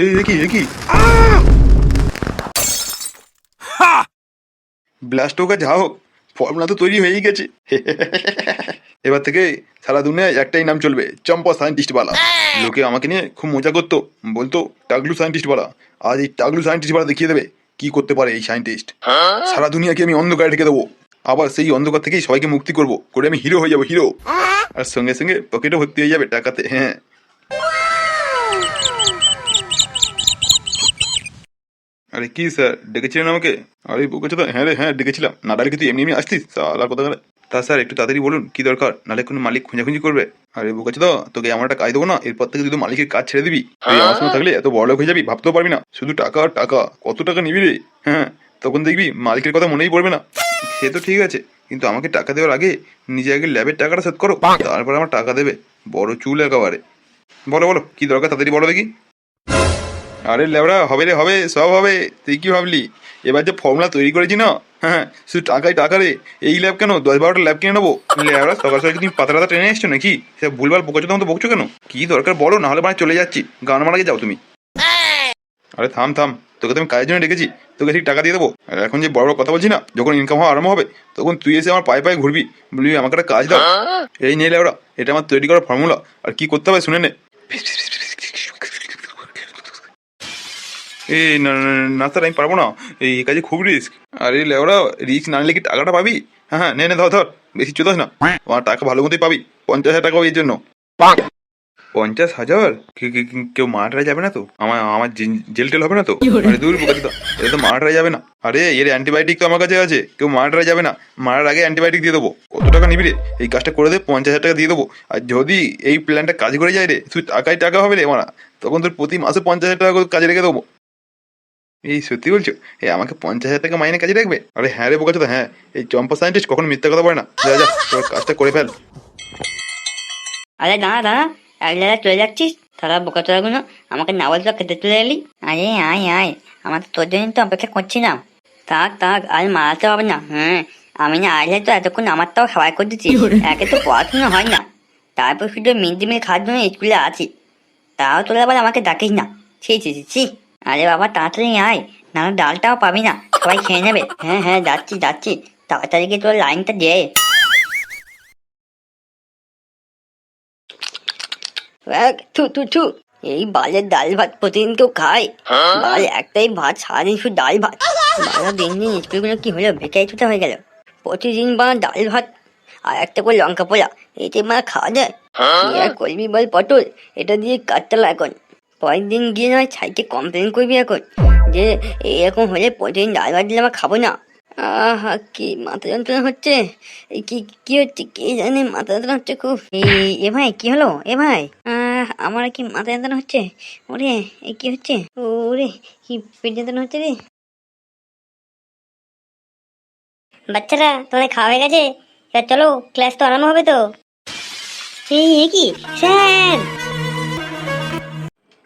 এই দেখি দেখি ব্লাস্ট হোক আর যা হোক ফর্মুলা তো তৈরি হয়েই গেছে। এবার থেকে সারা দুনিয়ায় একটাই নাম চলবে চম্পা সায়েন্টিস্ট বালা। লোকে আমাকে নিয়ে খুব মজা করতো। বলতো টাগলু সায়েন্টিস্ট বালা আজ এই টাগলু সায়েন্টিস্ট বালা দেখিয়ে দেবে কি করতে পারে এই সায়েন্টিস্ট সারা দুনিয়াকে আমি অন্ধকারে ঢেকে দেবো। আবার সেই অন্ধকার থেকেই সবাইকে মুক্তি করব করে আমি হিরো হয়ে যাব হিরো আর সঙ্গে সঙ্গে পকেটও ভর্তি হয়ে যাবে টাকাতে হ্যাঁ। আরে কি স্যার, ডেকেছিলেন আমাকে? আরে বকেছো তো হ্যাঁ রে হ্যাঁ ডেকেছিলাম। না ডালে তুই এমনি এমনি আসতিস সালার কথা তা স্যার, একটু তাড়াতাড়ি বলুন, কি দরকার? নালে কোনো মালিক খুঁজাখুঁজি করবে। আরে বকেছো তো তোকে আমার একটা কাজ দেবো না, এরপর থেকে তুই মালিকের কাজ ছেড়ে দিবি। তুই আমার সঙ্গে থাকলে এত বড় হয়ে যাবি, ভাবতেও পারবি না। শুধু টাকা আর টাকা, কত টাকা নিবি রে? হ্যাঁ তখন দেখবি মালিকের কথা মনেই পড়বে না। সে তো ঠিক আছে, কিন্তু আমাকে টাকা দেওয়ার আগে নিজে আগে ল্যাবের টাকাটা সেট করো, তারপর আমার টাকা দেবে। বড় চুল একেবারে। বলো বলো, কি দরকার তাড়াতাড়ি বলো দেখি। আরে লেবড়া হবে রে হবে সব হবে। তুই কি ভাবলি? এবার যে ফর্মুলা তৈরি করেছি না? হ্যাঁ শুধু টাকাই টাকা রে। এই ল্যাব কেন? দশ বারোটা ল্যাব কিনে নেব? লেবড়া সকাল সকাল তুমি পাতা টাতা টেনে এসছো নাকি? সে ভুলভাল বকছো তো বকছো কেন? কি দরকার বলো না হলে মানে চলে যাচ্ছি। গান মারাকে যাও তুমি। আরে থাম থাম তোকে তো আমি কাজের জন্য ডেকেছি। তোকে ঠিক টাকা দিয়ে দেবো। আর এখন যে বড় বড় কথা বলছি না যখন ইনকাম হওয়া আরম্ভ হবে তখন তুই এসে আমার পায়ে পায়ে ঘুরবি। বলবি আমাকে একটা কাজ দাও। এই নিয়ে লেবড়া এটা আমার তৈরি করা ফর্মুলা আর কি করতে হবে শুনে নে। এই না স্যার আমি পারব না। এই কাজে খুব রিস্ক আরে লেওরা রিস্ক না নিলে কি টাকাটা পাবি? হ্যাঁ হ্যাঁ নে নে ধর ধর। বেশি চোদাস না। আমার টাকা ভালো মতোই পাবি। পঞ্চাশ হাজার টাকা এর জন্য। পঞ্চাশ হাজার? কেউ মারাটা যাবে না তো? আমার আমার জেল টেল হবে না তো? আরে দূর বোকাতে তো এটা তো মারাটা যাবে না। আরে এর অ্যান্টিবায়োটিক তো আমার কাছে আছে। কেউ মারাটা যাবে না। মারার আগে অ্যান্টিবায়োটিক দিয়ে দেবো। কত টাকা নিবি রে? এই কাজটা করে দে পঞ্চাশ হাজার টাকা দিয়ে দেবো। আর যদি এই প্ল্যানটা কাজ করে যায় রে তুই টাকাই টাকা হবে রে মারা। তখন তোর প্রতি মাসে পঞ্চাশ হাজার টাকা করে কাজে রেখে দেবো। এই সত্যি বলছো? এই আমাকে পঞ্চাশ হাজার টাকা মাইনে কাজে রাখবে? আরে হ্যাঁ রে বোকাচ্ছো তো হ্যাঁ। এই চম্পা সায়েন্টিস্ট কখনো মিথ্যা কথা বলে না। যা যা তোর কাজটা করে ফেল। আরে দাঁড়া দাঁড়া। এক জায়গায় চলে যাচ্ছিস? তারা বোকা তোরাগুলো আমাকে না বলতো খেতে চলে এলি? আরে আয় আয়। আমার তো তোর জন্য তো অপেক্ষা করছিলাম। থাক থাক আর মারাতে হবে না হ্যাঁ। আমি না আইলে তো এতক্ষণ আমারটাও খাবার করে দিচ্ছি একে তো পড়াশোনা হয় না। তারপর শুধু মিড ডে মিল খাওয়ার জন্য স্কুলে আছি। তাও তোরা আবার আমাকে ডাকিস না। ছি ছি ছি ছি। আরে বাবা তাড়াতাড়ি আয় না ডালটাও পাবি না। সবাই খেয়ে নেবে। হ্যাঁ হ্যাঁ যাচ্ছি যাচ্ছি। তাড়াতাড়ি গিয়ে তোর লাইনটা দে। থু থু থু। এই বালের ডাল ভাত প্রতিদিন কেউ খায়? বাল একটাই ভাত সারাদিন শুধু ডাল ভাত। বালা দিন দিন স্কুলগুলো কি হলো বেকাই ছুটা হয়ে গেল। প্রতিদিন বা ডাল ভাত আর একটা করে লঙ্কা পোড়া। এতে মা খাওয়া যায়? কি আর করবি বল পটল? এটা দিয়ে কাটতাল এখন। পরের দিন গিয়ে নয় ছাইকে কমপ্লেন করবি এখন। যে এরকম হলে প্রতিদিন ডাল ভাত দিলে আমার খাব না। আহা, কি মাথা যন্ত্রণা হচ্ছে? কি কি হচ্ছে কে জানে? মাথা যন্ত্রণা হচ্ছে খুব। এ ভাই, কি হলো? এ ভাই আমার কি মাথা যন্ত্রণা হচ্ছে? ওরে, এ কি হচ্ছে? ওরে, কি পেট যন্ত্রণা হচ্ছে রে? বাচ্চারা, তোমাদের খাওয়া হয়ে গেছে? চলো ক্লাস তো আরম্ভ হবে তো। এই কি? স্যার!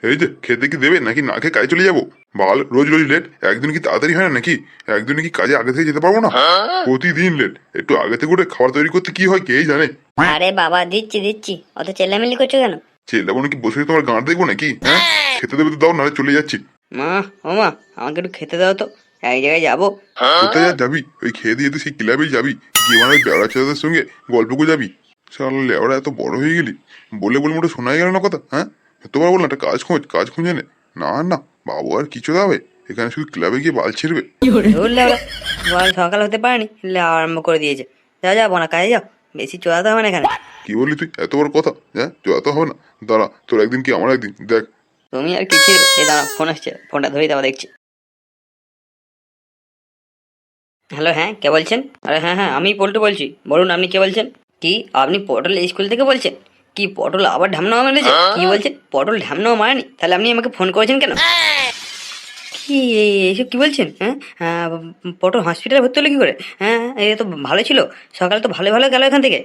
এই যে খেতে কি দেবে নাকি না খেয়ে কাজে চলে যাব? বাল রোজ রোজ লেট একদিন কি তাড়াতাড়ি হয় না নাকি? একদিন কি কাজে আগে থেকে যেতে পারব না? প্রতিদিন লেট একটু আগে থেকে উঠে খাবার তৈরি করতে কি হয় কেই জানে? আরে বাবা দিচ্ছি দিচ্ছি। অত চেল্লামিলি করছ কেন? ছেলে বোন কি বসে তোমার গাঁট দেখব নাকি? হ্যাঁ? খেতে দেবে তো দাও নাহলে চলে যাচ্ছি। মা ও মা আমাকে একটু খেতে দাও তো। এক জায়গায় যাব। কোথায় আর যাবি? ওই খেয়ে দিয়ে তো সেই ক্লাবেই যাবি। গিয়ে মানে বেড়া ছেলেদের সঙ্গে গল্প করে যাবি। সাল লেওড়া এত বড় হয়ে গেলি। বলে বলে মোটে শোনাই গেল না কথা হ্যাঁ? তোমার বল না একটা কাজ খোঁজ কাজ খুঁজে নে। না না বাবু আর কিছু দাবে। এখানে শুধু ক্লাবে গিয়ে বাল ছিড়বে। বল সকাল হতে পারেনি আরম্ভ করে দিয়েছে। যা যা বোনা কাজে যাও। বেশি চড়াতে হবে না এখানে। কি বললি তুই? এত বড় কথা। হ্যাঁ তো হবে না। দাঁড়া তোর একদিন কি আমার একদিন? দেখ। তুমি আর কি ছিল এই দাঁড়া ফোন আসছে। ফোনটা ধরেই দেওয়া দেখছি। হ্যালো হ্যাঁ কে বলছেন? আরে হ্যাঁ হ্যাঁ আমি পল্টু বলছি। বলুন আপনি কে বলছেন? কি আপনি পটল স্কুল থেকে বলছেন? কি পটল? আবার ঢামনামা মেরেছে? কি বলছেন পটল ঢামনামা মারেনি? তাহলে আপনি আমাকে ফোন করেছেন কেন? কি এইসব কি বলছেন? হ্যাঁ? হ্যাঁ, পটল হসপিটালে ভর্তি হলো কি করে? হ্যাঁ এ তো ভালো ছিল। সকালে তো ভালো ভালো গেল এখান থেকে।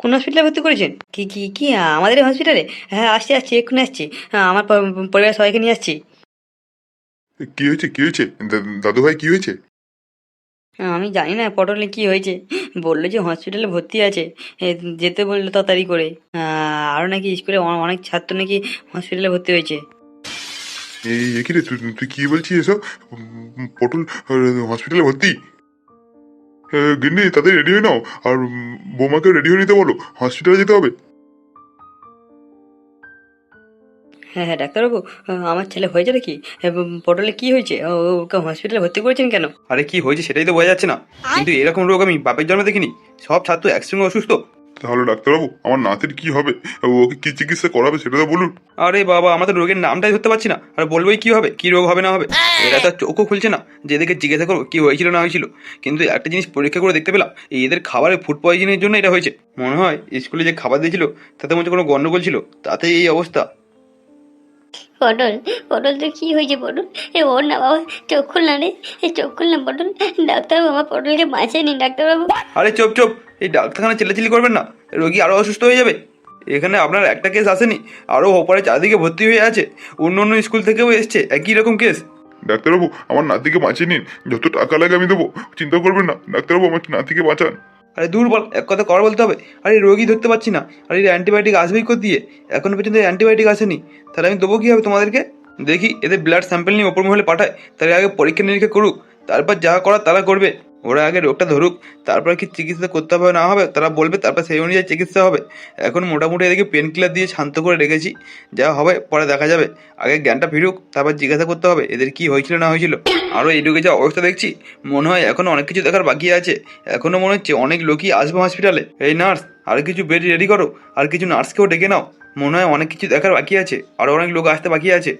কোন হসপিটালে ভর্তি করেছেন? কি কি কি? আমাদের হসপিটালে হ্যাঁ আসছি আসছি এক্ষুনি আসছি। হ্যাঁ, আমার পরিবার সবাইকে নিয়ে আসছি। কি হয়েছে কি হয়েছে? দাদু ভাই কি হয়েছে? হ্যাঁ, আমি জানি না পটলে কি হয়েছে। বলল যে হসপিটালে ভর্তি আছে যেতে বলল তাড়াতাড়ি করে। আরও নাকি স্কুলে অনেক ছাত্র নাকি হসপিটালে ভর্তি হয়েছে। এই কি রে, তুই কি বলছিস এসব? পটল হসপিটালে ভর্তি? গিন্নি তাদের রেডি হয়ে নাও। আর বৌমাকে রেডি হয়ে নিতে বলো। হসপিটালে যেতে হবে। হ্যাঁ হ্যাঁ ডাক্তারবাবু আমার ছেলে হয়েছে নাকি? এবং পটলে কি হয়েছে? ও, ওকে হসপিটালে ভর্তি করেছেন কেন? আরে কি হয়েছে সেটাই তো বোঝা যাচ্ছে না। কিন্তু এরকম রোগ আমি বাপের জন্ম দেখিনি। সব ছাত্র একসঙ্গে অসুস্থ। তাহলে ডাক্তারবাবু আমার নাতির কি হবে? ওকে কি চিকিৎসা করাবে সেটা তো বলুন। আরে বাবা আমাদের রোগের নামটাই ধরতে পারছি না। আর বলবোই কি হবে কি রোগ হবে না হবে? এরা তো আর চোখও খুলছে না। যে এদেরকে জিজ্ঞাসা করব কি হয়েছিল না হয়েছিল। কিন্তু একটা জিনিস পরীক্ষা করে দেখতে পেলাম এই এদের খাবারে ফুড পয়জনের জন্য এটা হয়েছে। মনে হয় স্কুলে যে খাবার দিয়েছিল তাতে মধ্যে কোনো গন্ডগোল ছিল। তাতে এই অবস্থা। পটল পটল তো কি হয়েছে পটল এ ওর না বাবা চোখ খুল না রে এ চোখ খুল না পটল। ডাক্তারবাবু আমার পটলকে বাঁচায়নি ডাক্তারবাবু। আরে চোপ চোপ এই ডাক্তারখানা চেল্লাচিল্লি করবেন না রোগী আরও অসুস্থ হয়ে যাবে। এখানে আপনার একটা কেস আসেনি আরও ওপরে চারদিকে ভর্তি হয়ে আছে অন্য অন্য স্কুল থেকেও এসছে একই রকম কেস। ডাক্তারবাবু আমার নাতিকে বাঁচিয়ে নিন যত টাকা লাগে আমি দেবো চিন্তা করবেন না ডাক্তারবাবু আমার নাতিকে বাঁচান। আরে দুর্বল, এক কথা কর বলতে হবে। আরে রোগী ধরতে পারছি না। আর এই অ্যান্টিবায়োটিক আসবেই কোথা দিয়ে এখনও পর্যন্ত অ্যান্টিবায়োটিক আসেনি। তাহলে আমি দেবো কী হবে তোমাদেরকে? দেখি, এদের ব্লাড স্যাম্পেল নিয়ে ওপর মহলে পাঠায়। তাহলে আগে পরীক্ষা নিরীক্ষা করুক। তারপর যা করার তারা করবে। ওরা আগে রোগটা ধরুক। তারপর কি চিকিৎসা করতে হবে না হবে তারা বলবে, তারপর সেই অনুযায়ী চিকিৎসা হবে। এখন মোটামুটি এদিকে পেন কিলার দিয়ে শান্ত করে রেখেছি। যা হবে, পরে দেখা যাবে। আগে জ্ঞানটা ফিরুক, তারপর জিজ্ঞাসা করতে হবে, এদের কি হয়েছিল না হয়েছিল। আরও এই রোগের যা অবস্থা দেখছি মনে হয় এখনও অনেক কিছু দেখার বাকি আছে। এখনও মনে হচ্ছে অনেক লোকই আসবে হসপিটালে এই নার্স আর কিছু বেড রেডি করো আর কিছু নার্সকেও ডেকে নাও। মনে হয় অনেক কিছু দেখার বাকি আছে আরও অনেক লোক আসতে বাকি আছে।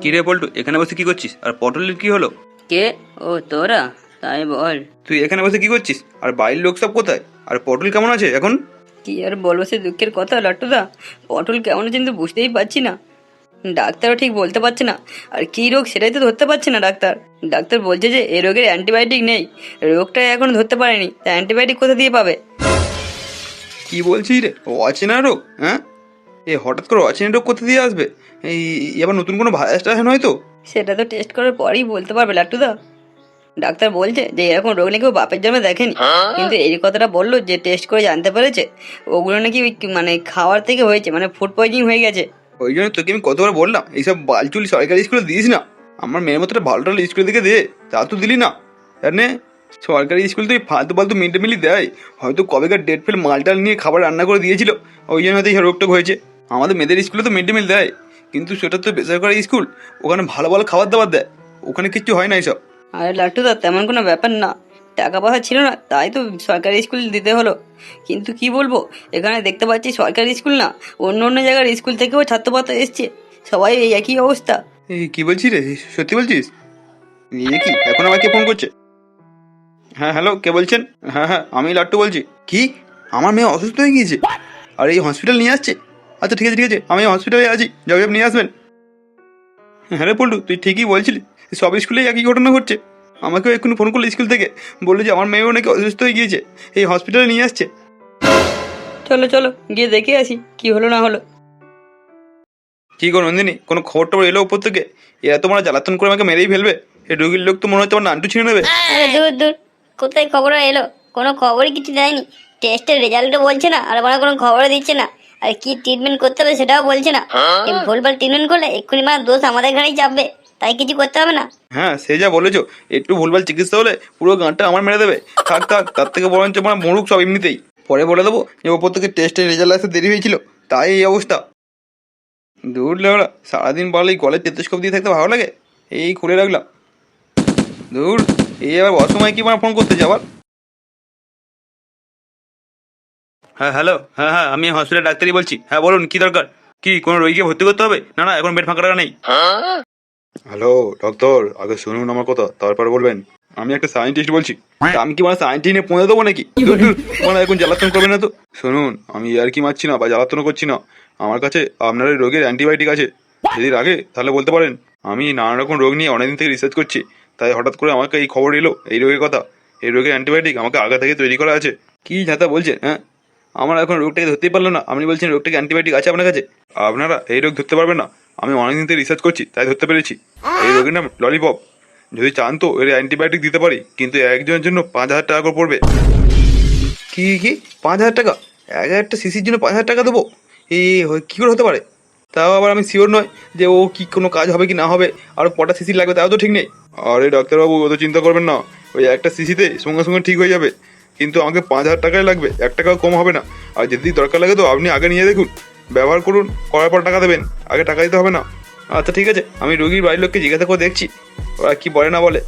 কি রে পল্টু এখানে বসে কি করছিস? আর পটলের কি হলো? কে? ও তোরা? তাই বল। তুই এখানে বসে কি করছিস? আর বাড়ির লোক সব কোথায়? আর পটল কেমন আছে এখন? কি আর বলব সে দুঃখের কথা লাট্টুদা? পটল কেমন কিন্তু বুঝতেই পারছি না। ডাক্তারও ঠিক বলতে পারছে না। আর কী রোগ সেটাই তো ধরতে পারছে না ডাক্তার। ডাক্তার বলছে যে এ রোগের অ্যান্টিবায়োটিক নেই। রোগটা এখন ধরতে পারেনি। তা অ্যান্টিবায়োটিক কোথা দিয়ে পাবে? কি বলছিস রে? অচেনা রোগ হ্যাঁ? এ হঠাৎ করে অচেনা রোগ কোথা দিয়ে আসবে? এই আবার নতুন কোনো ভাইরাস টাইরাস নয় তো? সেটা তো টেস্ট করার পরেই বলতে পারবে লাট্টুদা। ডাক্তার বলছে যে এরকম রোগ নাকি ও বাপের জন্মে দেখেনি। কিন্তু এই কথাটা বলল যে টেস্ট করে জানতে পেরেছে। ওগুলো নাকি ওই মানে খাওয়ার থেকে হয়েছে মানে ফুড পয়জনিং হয়ে গেছে। ওই জন্য তোকে আমি কতবার বললাম এইসব বালচুল সরকারি স্কুলে দিস না। আমার মেয়ের মতো একটা ভালো টালো স্কুলের দিকে দে তা তো দিলি না। জানে সরকারি স্কুল তো এই ফালতু ফালতু মিড ডে মিলই দেয়। হয়তো কবেকার ডেট ফেল মালটাল নিয়ে খাবার রান্না করে দিয়েছিল ওই জন্য হয়তো এই রোগটা হয়েছে। আমাদের মেয়েদের স্কুলে তো মিড ডে মিল দেয় কিন্তু সেটা তো বেসরকারি স্কুল ওখানে ভালো ভালো খাবার দাবার দেয়। ওখানে কিচ্ছু হয় না এইসব আরে লাট্টুদা তেমন কোনো ব্যাপার না। টাকা পয়সা ছিল না, তাই তো সরকারি স্কুল দিতে হলো। কিন্তু কি বলব, এখানে দেখতে পাচ্ছি সরকারি স্কুল না, অন্য অন্য জায়গার স্কুল থেকেও ছাত্রপাত্র এসছে। সবাই এই একই অবস্থা। কি বলছিস রে? সত্যি বলছিস? ইয়ে কি, এখন আমাকে ফোন করছে? হ্যাঁ হ্যালো, কে বলছেন? হ্যাঁ হ্যাঁ আমি লাট্টু বলছি। কি? আমার মেয়ে অসুস্থ হয়ে গিয়েছে? আর এই হসপিটাল নিয়ে আসছে? আচ্ছা ঠিক আছে ঠিক আছে, আমি হসপিটালে আছি। জবাব নিয়ে আসবেন। হ্যাঁ রে, পল্টু, তুই ঠিকই বলছিলি। সব স্কুলেই একই ঘটনা ঘটছে। আমাকেও এক্ষুনি ফোন করল স্কুল থেকে। বলল যে আমার মেয়েও নাকি অসুস্থ হয়ে গিয়েছে। এই হসপিটালে নিয়ে আসছে। চলো চলো গিয়ে দেখে আসি কি হলো না হলো। কি গো নন্দিনী কোনো খবর টবর এলো উপর থেকে এরা তোমরা জ্বালাতন করে আমাকে মেরেই ফেলবে। এই রোগীর লোক তো মনে হচ্ছে তোমার নান্টু ছিঁড়ে নেবে। আরে দূর দূর কোথায় খবর এলো? কোনো খবরই কিছু দেয়নি। টেস্টের রেজাল্টও বলছে না আর আমার কোনো খবরও দিচ্ছে না। আর কি ট্রিটমেন্ট করতে হবে সেটাও বলছে না। এই ভুলভাল ট্রিটমেন্ট করলে এক্ষুনি মানে দোষ আমাদের ঘাড়েই চাপবে। তাই কিছু করতে হবে না? হ্যাঁ সে যা বলেছ। একটু ভুলভাল চিকিৎসা হলে পুরো গাঁটটা আমার মেরে দেবে। থাক থাক তার থেকে বরঞ্চ আমার মরুক সব এমনিতেই। পরে বলে দেবো যে ওপর থেকে টেস্টের রেজাল্ট আসতে দেরি হয়েছিল। তাই এই অবস্থা। দূর লেওড়া সারাদিন বলে এই গলে টেতস্কোপ দিয়ে থাকতে ভালো লাগে? এই খুলে রাখলাম। দূর এই আবার অসময় কি মানে ফোন করতে যাবার হ্যাঁ হ্যালো হ্যাঁ হ্যাঁ আমি হসপিটাল ডাক্তারই বলছি। হ্যাঁ বলুন কি দরকার? কি কোনো রোগীকে ভর্তি করতে হবে? না না এখন বেড ফাঁকা টাকা নেই। হ্যালো ডক্টর আগে শুনুন আমার কথা তারপর বলবেন। আমি একটা সায়েন্টিস্ট বলছি। আমি কি মানে সায়েন্টিস্ট নিয়ে পৌঁছে দেবো নাকি? মানে এখন জ্বালাতন করবে না তো? শুনুন আমি আর কি মারছি না বা জ্বালাতনও করছি না। আমার কাছে আপনার রোগের অ্যান্টিবায়োটিক আছে। যদি লাগে তাহলে বলতে পারেন। আমি নানা রকম রোগ নিয়ে অনেকদিন থেকে রিসার্চ করছি। তাই হঠাৎ করে আমাকে এই খবর এলো এই রোগের কথা। এই রোগের অ্যান্টিবায়োটিক আমাকে আগে থেকে তৈরি করা আছে। কি ঝাতা বলছেন হ্যাঁ? আমার এখন রোগটাকে ধরতেই পারল না। আপনি বলছেন রোগটাকে অ্যান্টিবায়োটিক আছে আপনার কাছে? আপনারা এই রোগ ধরতে পারবেন না। আমি অনেকদিন থেকে রিসার্চ করছি, তাই ধরতে পেরেছি। এই রোগের নাম ললিপপ যদি চান তো এর অ্যান্টিবায়োটিক দিতে পারি, কিন্তু একজনের জন্য পাঁচ হাজার টাকা করে পড়বে। কি কি পাঁচ হাজার টাকা? এক হাজারটা শিশির জন্য পাঁচ হাজার টাকা দেবো? এই কী করে হতে পারে? তাও আবার আমি শিওর নয় যে ও কি কোনো কাজ হবে কি না হবে, আর কটা সিসি লাগবে তাও তো ঠিক নেই। আরে ডাক্তারবাবু, অত চিন্তা করবেন না। ওই একটা সিসিতে সঙ্গে সঙ্গে ঠিক হয়ে যাবে। কিন্তু আমাকে পাঁচ হাজার টাকাই লাগবে, এক টাকাও কম হবে না। আর যদি দরকার লাগে তো আপনি আগে নিয়ে দেখুন। ব্যবহার করুন, করার পর টাকা দেবেন, আগে টাকা দিতে হবে না। আচ্ছা ঠিক আছে, আমি রুগীর বাড়ির লোককে জিজ্ঞাসা করে দেখছি, ওরা কি বলে না বলে।